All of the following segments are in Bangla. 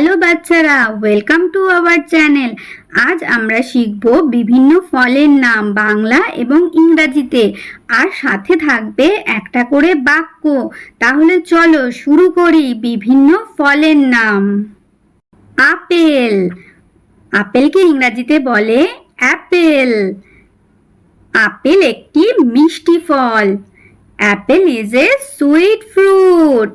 হ্যালো বাচ্চারা ওয়েলকাম টু আওয়ার চ্যানেল আজ আমরা শিখব বিভিন্ন ফলের নাম বাংলা এবং ইংরাজিতে। আর সাথে থাকবে একটা করে বাক্য। তাহলে চলো শুরু করি বিভিন্ন ফলের নাম। আপেল। আপেলকে ইংরাজিতে বলে? অ্যাপেল। আপেল একটি মিষ্টি ফল। Apple is a sweet fruit.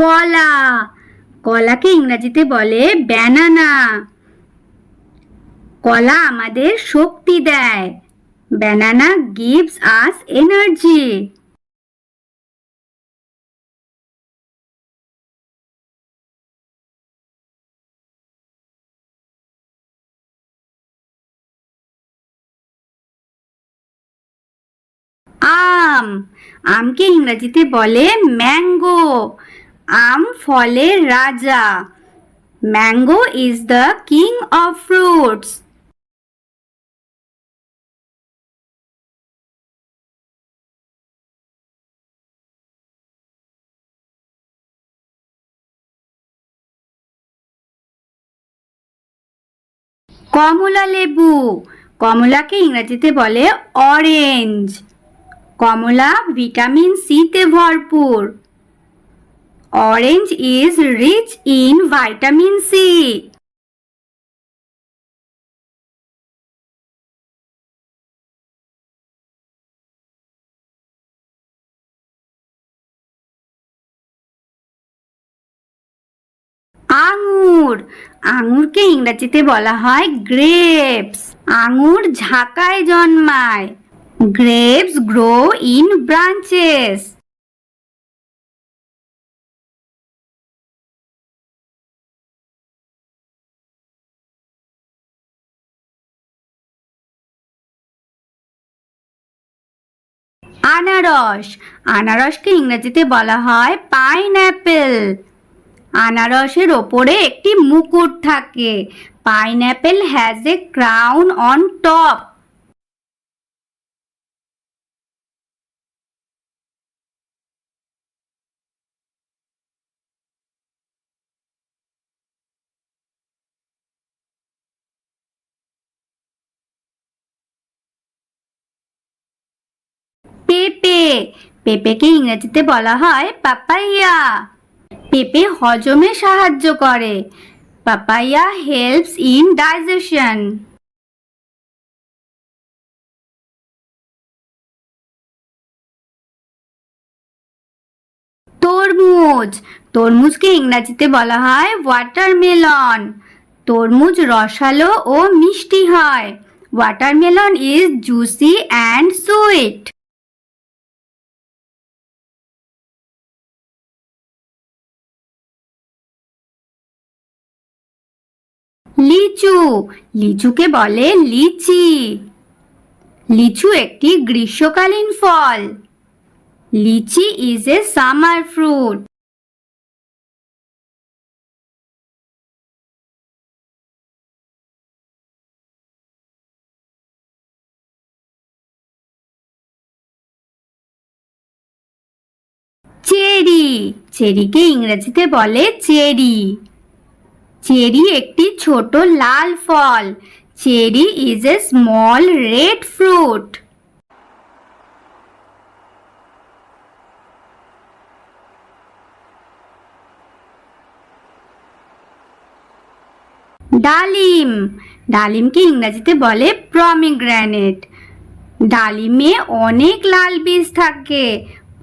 কলা। কলাকে ইংরাজিতে বলে ব্যানানা কলা আমাদের শক্তি দেয়। ব্যানানা গিভস আস এনার্জি আম। আমকে ইংরেজিতে বলে ম্যাঙ্গো আম ফলের রাজা। Mango is the king of fruits কমলা লেবু। কমলাকে ইংরেজিতে বলে অরেঞ্জ কমলা ভিটামিন সিতে ভরপুর। Orange is rich in vitamin C আঙুর। আঙুরকে ইংরেজিতে বলা হয় গ্রেপস আঙুর ঝাঁকায় জন্মায়। গ্রেপস গ্রো ইন ব্রাঞ্চেস আনারস। আনারসকে ইংরেজিতে বলা হয় পাইনঅ্যাপেল আনারসের ওপরে একটি মুকুট থাকে। Pineapple has a crown on top পেঁপে। পেঁপেকে ইংরেজিতে বলা হয় পাপাইয়া। পেঁপে হজমে সাহায্য করে। Papaya helps in digestion. তরমুজ। তরমুজকে ইংরেজিতে বলা হয় ওয়াটারমেলন তরমুজ রসালো ও মিষ্টি হয়। Watermelon is juicy and sweet লিচু। লিচুকে বলে লিচি। লিচু একটি গ্রীষ্মকালীন ফল। Lychee is a summer fruit cherry. চেরিকে ইংরেজিতে বলে চেরি। চেরি একটি ছোট লাল ফল। Cherry is a small red fruit ডালিম। ডালিমকে ইংরেজিতে বলে প্রমিগ্র্যানেট ডালিমে অনেক লাল বীজ থাকে।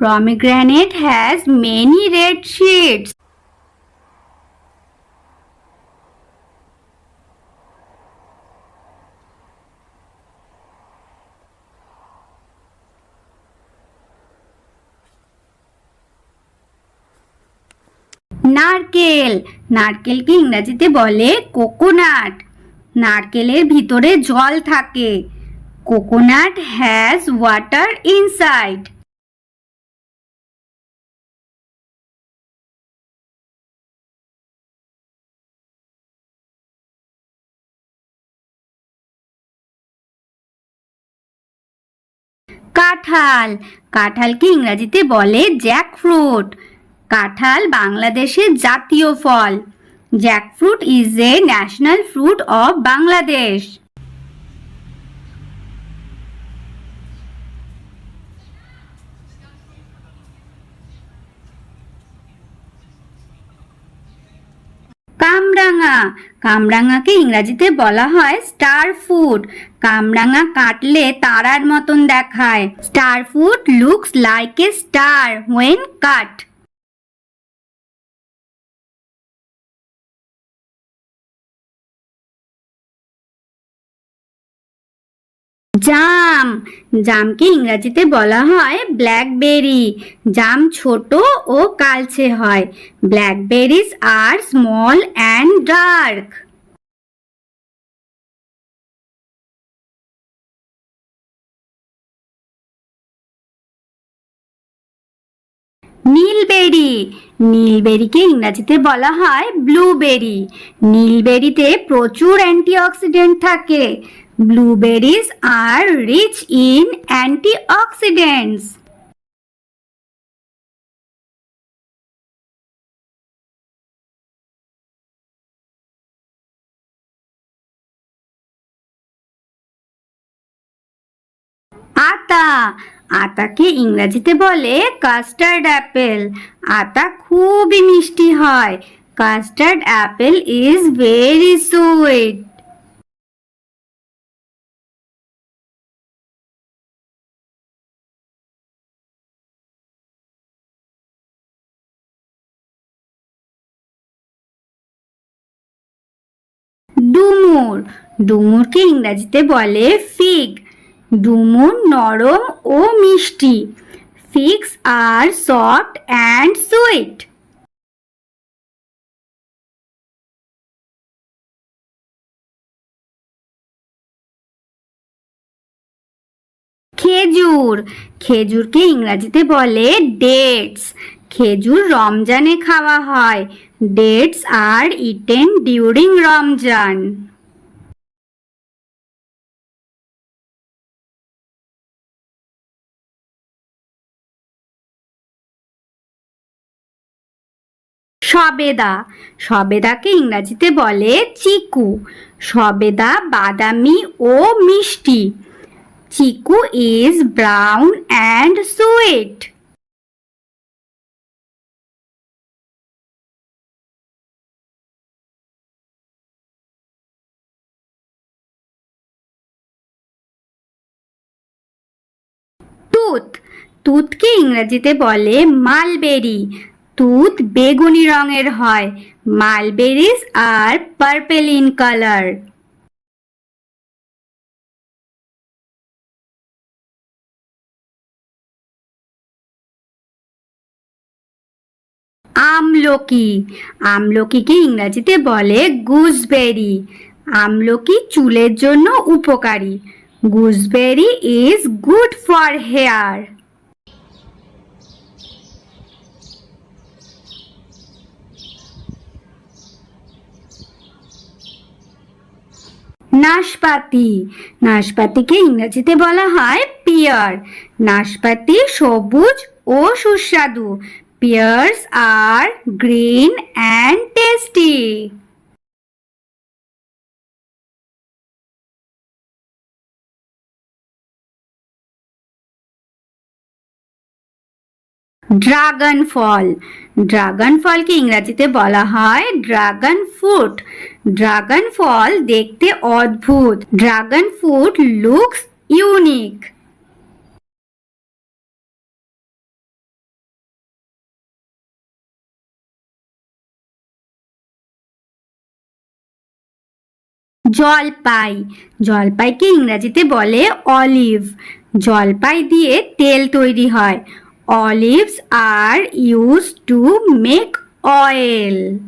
Pomegranate has many red seeds নারকেল। নারকেলকে ইংরাজিতে বলে কোকোনাট? নারকেলের ভিতরে জল থাকে। কোকোনাট হ্যাজ ওয়াটার ইনসাইড কাঁঠাল। কাঁঠালকে ইংরাজিতে বলে জ্যাক ফ্রুট কাঁঠাল বাংলাদেশের জাতীয় ফল। Jackfruit is a national fruit of Bangladesh কামরাঙা। কামরাঙাকে ইংরাজিতে বলা হয় স্টার ফুড কামরাঙা কাটলে তারার মতন দেখায়। Star food looks like a star when cut জাম। জামকে ইংরাজিতে বলা হয় ব্ল্যাকবেরি। জাম ছোট ও কালচে হয়। Blackberries are small and dark. নীলবেরি। নীলবেরিকে ইংরাজিতে বলা হয় ব্লুবেরি। নীলবেরিতে প্রচুর অ্যান্টিঅক্সিডেন্ট থাকে। Blueberries are rich in antioxidants আতা। আতাকে ইংরাজিতে বলে কাস্টার্ড অ্যাপেল আতা খুবই মিষ্টি হয়। Custard apple is very sweet ডুমুর। ডুমুরকে ইংরাজিতে বলে ফিগ ডুমুর নরম ও মিষ্টি। Figs are soft and sweet খেজুর। খেজুরকে ইংরাজিতে বলে ডেটস খেজুর রমজানে খাওয়া হয়। Dates are eaten during Ramzan. সবেদা। সবেদাকে ইংরাজিতে বলে চিকু। সবেদা বাদামি ও মিষ্টি। Chikoo is brown and sweet তুত। তুতকে ইংরেজিতে বলে মালবেরি। তুত বেগুনি রঙের হয় mulberries are purple in colour. আমলকি, আমলকিকে ইংরাজিতে বলে গুজবেরি। আমলকি চুলের জন্য উপকারী। Gooseberry is good for hair নাশপাতি। নাশপাতিকে ইংরেজিতে বলা হয় পিয়ার। নাশপাতি সবুজ ও সুস্বাদু। Pears are green and tasty. Dragon fall. Dragon ফলকে ইংরাজিতে বলা হয় ড্রাগন ফ্রুট। ড্রাগন ফল দেখতে অদ্ভুত। Dragon fruit looks unique. জলপাই। জলপাইকে ইংরাজিতে বলে অলিভ। জলপাই দিয়ে তেল তৈরি হয়। Olives are used to make oil